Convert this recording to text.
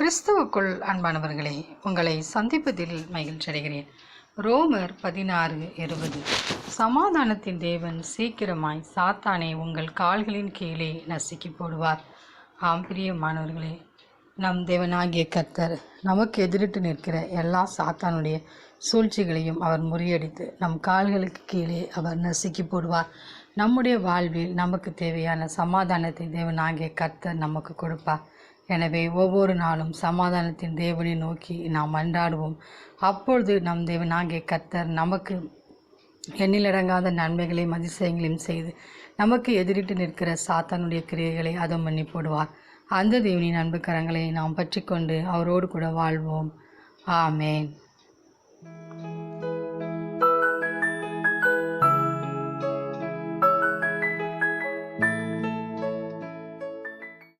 கிறிஸ்துவுக்குள் அன்பானவர்களே உங்களை சந்திப்பதில் மகிழ்ச்சி அடைகிறேன். ரோமர் பதினாறு இருபது. சமாதானத்தின் தேவன் சீக்கிரமாய் சாத்தானை உங்கள் கால்களின் கீழே நசுக்கி போடுவார். ஆம் பிரியமானவர்களே நம் தேவனாகிய கர்த்தர் நமக்கு எதிரிட்டு நிற்கிற எல்லா சாத்தானுடைய சூழ்ச்சிகளையும் அவர் முறியடித்து நம் கால்களுக்கு கீழே அவர் நசுக்கி போடுவார். நம்முடைய வாழ்வில் நமக்கு தேவையான சமாதானத்தை தேவனாகிய கர்த்தர் நமக்கு கொடுப்பார். எனவே ஒவ்வொரு நாளும் சமாதானத்தின் தேவனை நோக்கி நாம் அன்றாடுவோம். அப்பொழுது நம் தேவனாகிய கத்தர் நமக்கு எண்ணிலடங்காத நன்மைகளையும் அதிசயங்களையும் செய்து நமக்கு எதிரிட்டு நிற்கிற சாத்தானுடைய கிரியைகளை அதை பண்ணி போடுவார் அந்த தேவனின் அன்பு கரங்களை நாம் பற்றி கொண்டு அவரோடு கூட வாழ்வோம். ஆமேன்.